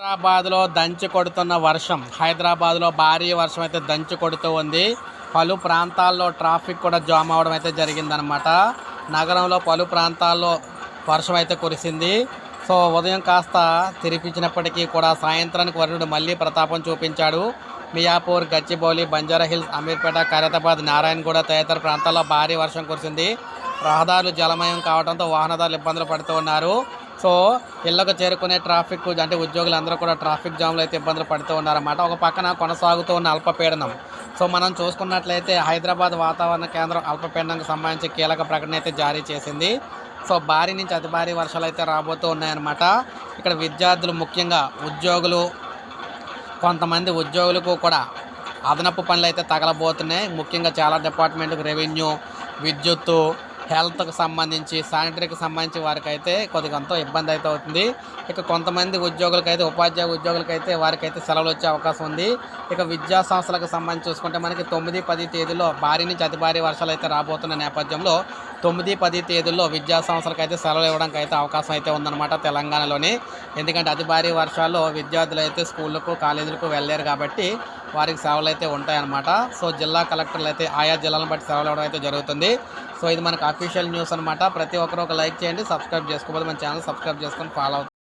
హైదరాబాద్లో దంచి కొడుతున్న వర్షం. హైదరాబాద్లో భారీ వర్షం అయితే దంచి కొడుతూ ఉంది. పలు ప్రాంతాల్లో ట్రాఫిక్ కూడా జామ్ అవడం అయితే జరిగిందనమాట నగరంలో పలు ప్రాంతాల్లో వర్షం అయితే కురిసింది. సో ఉదయం కాస్త తెరిపించినప్పటికీ కూడా సాయంత్రానికి వరుణుడు మళ్ళీ ప్రతాపం చూపించాడు. మియాపూర్ గచ్చిబౌలి బంజారా హిల్స్ అమీర్పేట ఖైరతాబాద్ నారాయణగూడ తదితర ప్రాంతాల్లో భారీ వర్షం కురిసింది. రహదారులు జలమయం కావడంతో వాహనదారులు ఇబ్బందులు పడుతూ ఉన్నారు. సో ఇళ్ళకు చేరుకునే ట్రాఫిక్ అంటే ఉద్యోగులు అందరూ కూడా ట్రాఫిక్ జామ్లో అయితే ఇబ్బందులు పడుతూ ఉన్నారన్నమాట. ఒక పక్కన కొనసాగుతూ ఉన్న అల్పపీడనం. సో మనం చూసుకున్నట్లయితే హైదరాబాద్ వాతావరణ కేంద్రం అల్పపీడనంకి సంబంధించి కీలక ప్రకటన అయితే జారీ చేసింది. సో భారీ నుంచి అతి భారీ వర్షాలు అయితే రాబోతూ ఉన్నాయన్నమాట. ఇక్కడ విద్యార్థులు ముఖ్యంగా ఉద్యోగులు కొంతమంది ఉద్యోగులకు కూడా అదనపు పనులు అయితే తగలబోతున్నాయి. ముఖ్యంగా చాలా డిపార్ట్మెంట్కి రెవెన్యూ విద్యుత్తు హెల్త్కి సంబంధించి శానిటరీకి సంబంధించి వారికి అయితే కొద్దిగా ఎంతో ఇబ్బంది అయితే అవుతుంది. ఇక కొంతమంది ఉద్యోగులకైతే ఉపాధ్యాయ ఉద్యోగులకైతే వారికైతే సెలవులు వచ్చే అవకాశం ఉంది. ఇక విద్యా సంస్థలకు సంబంధించి చూసుకుంటే మనకి తొమ్మిది పది తేదీలో భారీ నుంచి అతి భారీ వర్షాలు అయితే రాబోతున్న నేపథ్యంలో తొమ్మిది పది తేదీల్లో విద్యా సంస్థలకు అయితే సెలవులు ఇవ్వడానికి అయితే అవకాశం అయితే ఉందన్నమాట తెలంగాణలోని. ఎందుకంటే అతి భారీ వర్షాల్లో విద్యార్థులు అయితే స్కూళ్ళకు కాలేజీలకు వెళ్ళలేరు కాబట్టి వారికి సేవలు అయితే ఉంటాయన్నమాట. సో జిల్లా కలెక్టర్లు అయితే ఆయా జిల్లాలను బట్టి సేవలు ఇవ్వడం అయితే జరుగుతుంది. సో ఇది మనకు అఫీషియల్ న్యూస్ అనమాట ప్రతి ఒక్కరు ఒక లైక్ చేయండి సబ్స్క్రైబ్ చేసుకోవాలి మన ఛానల్ సబ్స్క్రైబ్ చేసుకొని ఫాలో అవుతుంది